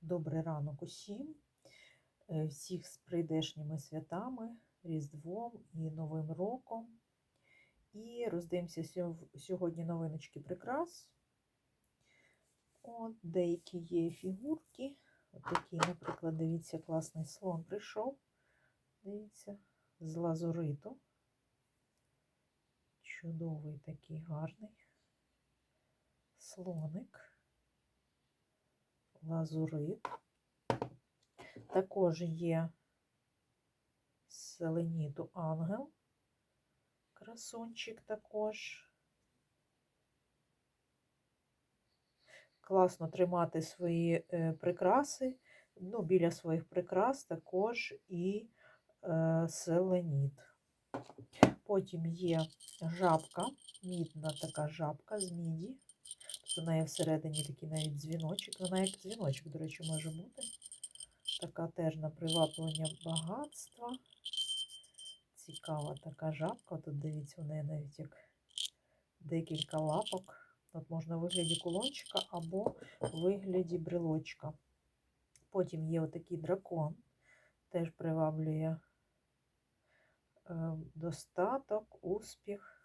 Добрий ранок усім, Е, всіх з прийдешніми святами, Різдвом і Новим роком. І роздивимося сьогодні новиночки прикрас. От, деякі є фігурки. От такі, наприклад, дивіться, класний слон прийшов. Дивіться, з лазуриту. Чудовий такий гарний слоник. Лазурит. Також є селеніту ангел. Красунчик також. Класно тримати свої е, прикраси. Ну, біля своїх прикрас також і е, селеніт. Потім є жабка, мідна така жабка з міді. Тобто в неї всередині такий навіть дзвіночок. Вона як дзвіночок, до речі, може бути. Така теж на приваблення багатства. Цікава така жабка. Тут дивіться, у неї навіть як декілька лапок. От можна в вигляді кулончика або в вигляді брелочка. Потім є отакий дракон, теж приваблює е, достаток, успіх.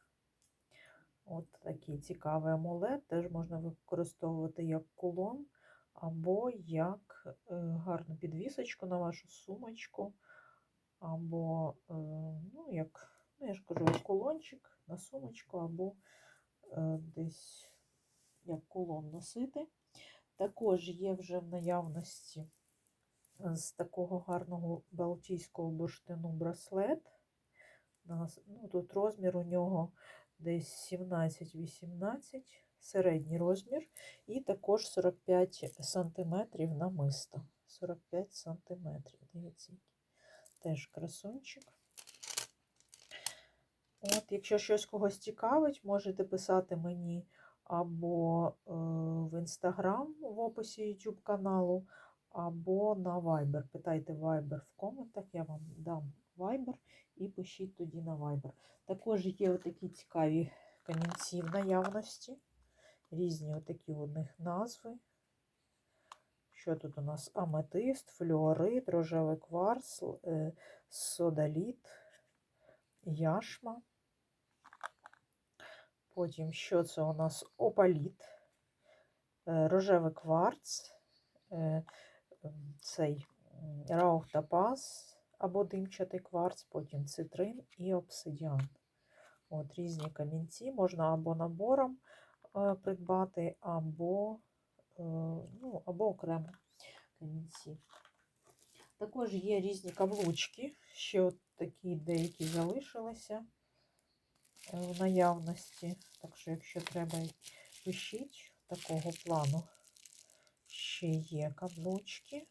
От такий цікавий амулет. Теж можна використовувати як кулон або як е, гарну підвісочку на вашу сумочку, або, е, ну, як, ну, я ж кажу, кулончик на сумочку, або е, десь як кулон носити. Також є вже в наявності з такого гарного балтійського бурштину браслет. Ну, тут розмір у нього десь 17-18, середній розмір, і також 45 сантиметрів намисто. 45 сантиметрів. Дивіться, теж красунчик. От, якщо щось когось цікавить, можете писати мені або е, в інстаграм в описі YouTube каналу, або на Viber. Питайте Viber в коментах, я вам дам Viber і пишіть тоді на Viber. Також є отакі цікаві камінці в наявності. Різні отакі у них назви. Що тут у нас? Аметист, флюорит, рожевий кварц, е, содаліт, яшма. Потім, що це у нас? Опаліт, е, рожевий кварц, е, цей м, раухтапаз або димчатий кварц, потім цитрин і обсидіан. От Різні камінці можна або набором е, придбати, або, е, ну, або окремо камінці. Також є різні каблучки, ще от такі деякі залишилися е, в наявності. Так що, якщо треба, пишіть такого плану. Ще є каблучки.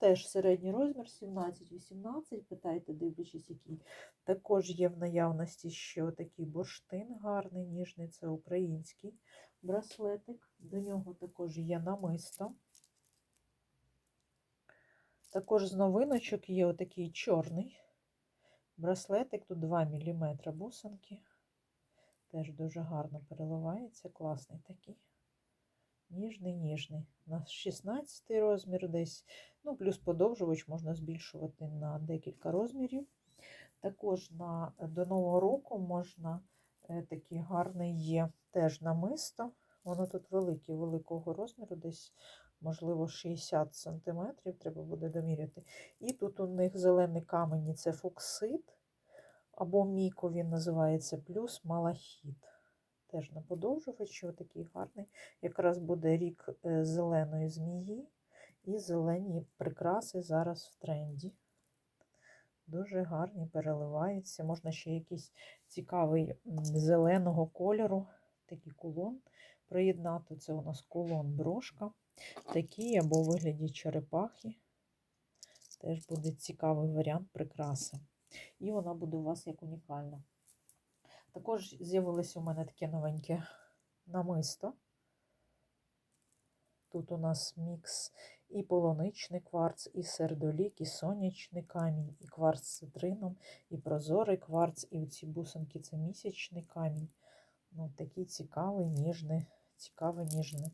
Теж середній розмір 17-18. Питайте, дивлячись, який. Також є в наявності ще такий бурштин гарний, ніжний, це український браслетик. До нього також є намисто. Також з новиночок є отакий чорний браслетик, тут 2 мм бусинки. Теж дуже гарно переливається, класний такий. Ніжний, ніжний. На 16 розмір десь. Ну, плюс подовжувач можна збільшувати на декілька розмірів. Також на, до Нового року можна е, такий гарний є теж намисто. Воно тут велике, великого розміру, десь, можливо, 60 см, треба буде доміряти. І тут у них зелений камені це фоксит, або міко він називається, плюс малахіт. Теж на подовжувачі, отакий гарний. Якраз буде рік е, зеленої змії. І зелені прикраси зараз в тренді. Дуже гарні, переливаються. Можна ще якийсь цікавий зеленого кольору, такий кулон приєднати. Це у нас кулон брошка. Такий або у вигляді черепахи. Теж буде цікавий варіант прикраси. І вона буде у вас як унікальна. Також з'явилося у мене таке новеньке намисто. Тут у нас мікс і полуничний кварц, і сердолік, і сонячний камінь, і кварц з цитрином, і прозорий кварц, і ці бусинки це місячний камінь. Ну, Такий цікавий, ніжний, цікаве ніжне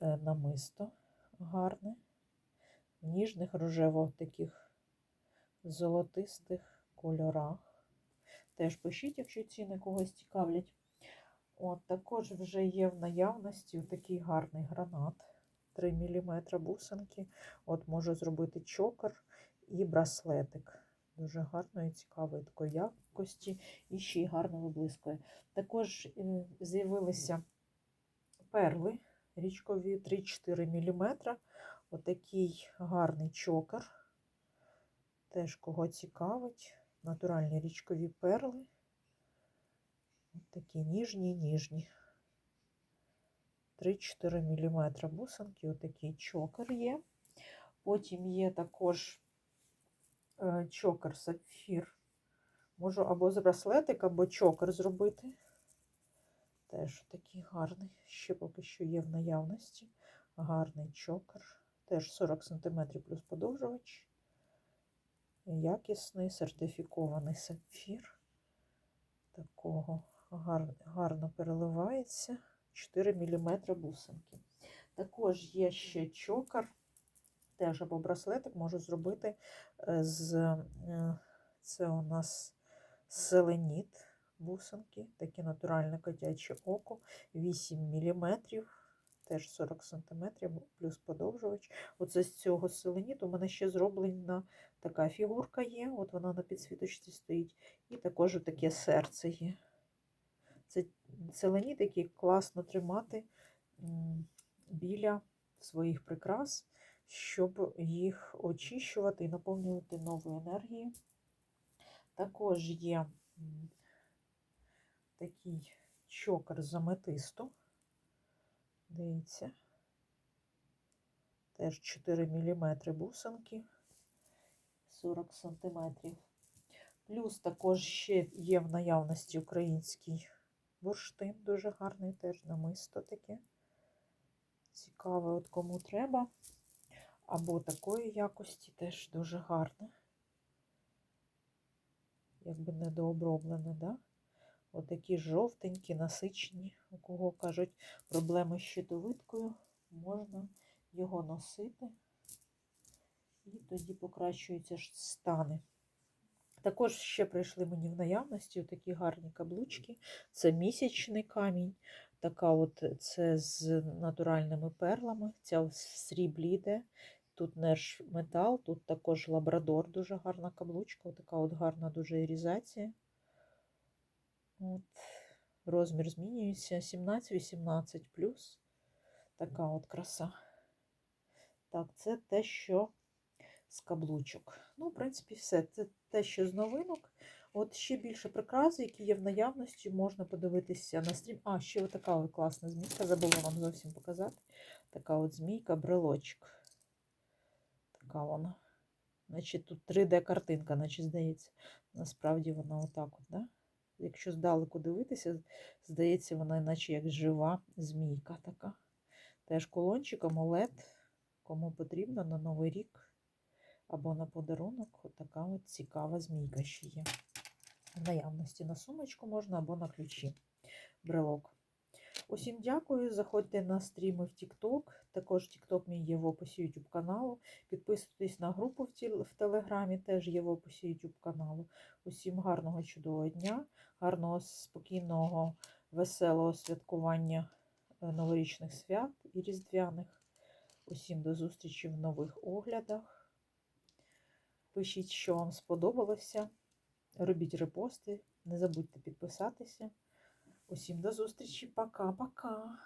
е, намисто гарне. в ніжних рожево таких золотистих кольорах. Теж пишіть, якщо ціни когось цікавлять. От, також вже є в наявності такий гарний гранат. 3 мм бусинки. От можу зробити чокер і браслетик. Дуже гарної, цікавої такої якості і ще й гарно виблискує. Також е, з'явилися перли річкові 3-4 мм. Отакий гарний чокер. Теж кого цікавить. Натуральні річкові перли. От такі ніжні, ніжні. 3-4 мм бусинки, отакий чокер є. Потім є також е, чокер сапфір. Можу або з браслетик, або чокер зробити. Теж такий гарний. Ще поки що є в наявності. Гарний чокер. Теж 40 см плюс подовжувач. Якісний сертифікований сапфір. Такого гар, гарно переливається. 4 мм бусинки. Також є ще чокер, теж або браслетик можу зробити е, з е, це у нас селеніт бусинки, таке натуральне котяче око, 8 мм, теж 40 см, плюс подовжувач. Оце з цього селеніту у мене ще зроблена така фігурка є, от вона на підсвіточці стоїть, і також таке серце є. Це селеніт, який класно тримати біля своїх прикрас, щоб їх очищувати і наповнювати новою енергією. Також є такий чокер з аметисту. Дивіться, теж 4 мм бусинки, 40 см. Плюс також ще є в наявності український бурштин, дуже гарний теж намисто таке. Цікаве, от кому треба. Або такої якості теж дуже гарне. Якби недооброблене, да? Отакі жовтенькі, насичені, у кого кажуть проблеми з щитовидкою, можна його носити, і тоді покращуються стани. Також ще прийшли мені в наявності такі гарні каблучки. Це місячний камінь. Така от це з натуральними перлами. Ця в сріблі. Тут нерж метал, тут також лабрадор, дуже гарна каблучка, така от гарна дуже ірізація. От. Розмір змінюється 17-18 плюс. Така от краса. Так, це те, що з каблучок. Ну, в принципі, все. Це те, що з новинок. От ще більше прикрас, які є в наявності, можна подивитися на стрім. А, ще така от класна змійка, забула вам зовсім показати. Така от змійка, брелочок. Така вона. Значить, тут 3D-картинка, наче здається. Насправді вона отак от, да? Якщо здалеку дивитися, здається, вона наче як жива змійка така. Теж колончик, амулет, кому потрібно на Новий рік або на подарунок отака от цікава змійка ще є. В наявності на сумочку можна або на ключі брелок. Усім дякую. Заходьте на стріми в TikTok. Також TikTok мій є в описі YouTube каналу. Підписуйтесь на групу в Телеграмі, теж є в описі YouTube каналу. Усім гарного чудового дня, гарного, спокійного, веселого святкування е, новорічних свят і різдвяних. Усім до зустрічі в нових оглядах. Пишіть, що вам сподобалося. Робіть репости, не забудьте підписатися. Усім до зустрічі. Пока-пока.